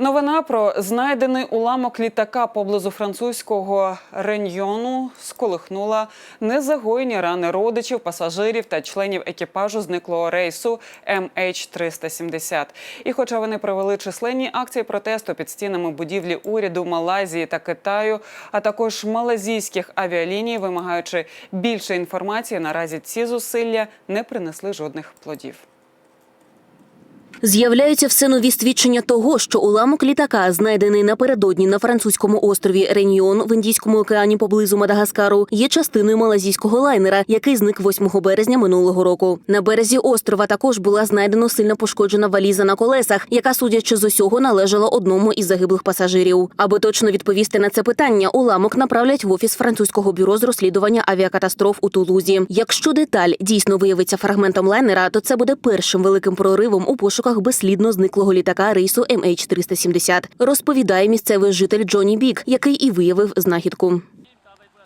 Новина про знайдений уламок літака поблизу французького реньйону сколихнула незагоєні рани родичів, пасажирів та членів екіпажу зниклого рейсу MH370. І хоча вони провели численні акції протесту під стінами будівлі уряду Малайзії та Китаю, а також малазійських авіаліній, вимагаючи більше інформації, наразі ці зусилля не принесли жодних плодів. З'являються все нові свідчення того, що уламок літака, знайдений напередодні на французькому острові Реньйон в Індійському океані поблизу Мадагаскару, є частиною малазійського лайнера, який зник 8 березня минулого року. На березі острова також була знайдена сильно пошкоджена валіза на колесах, яка, судячи з усього, належала одному із загиблих пасажирів. Аби точно відповісти на це питання, уламок направлять в офіс французького бюро з розслідування авіакатастроф у Тулузі. Якщо деталь дійсно виявиться фрагментом лайнера, то це буде першим великим проривом у пошуках безслідно зниклого літака рейсу MH370, розповідає місцевий житель Джоні Бік, який і виявив знахідку.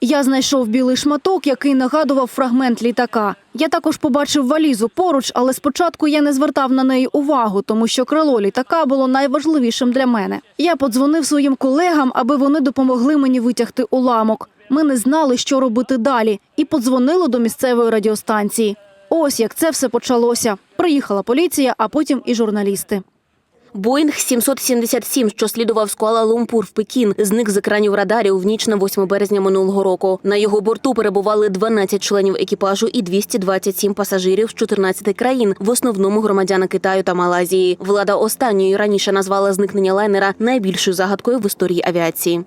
Я знайшов білий шматок, який нагадував фрагмент літака. Я також побачив валізу поруч, але спочатку я не звертав на неї увагу, тому що крило літака було найважливішим для мене. Я подзвонив своїм колегам, аби вони допомогли мені витягти уламок. Ми не знали, що робити далі, і подзвонили до місцевої радіостанції. Ось як це все почалося. Приїхала поліція, а потім і журналісти. Боїнг 777, що слідував з Куала-Лумпур в Пекін, зник з екранів радарів в ніч на 8 березня минулого року. На його борту перебували 12 членів екіпажу і 227 пасажирів з 14 країн, в основному громадяни Китаю та Малайзії. Влада останньої раніше назвала зникнення лайнера найбільшою загадкою в історії авіації.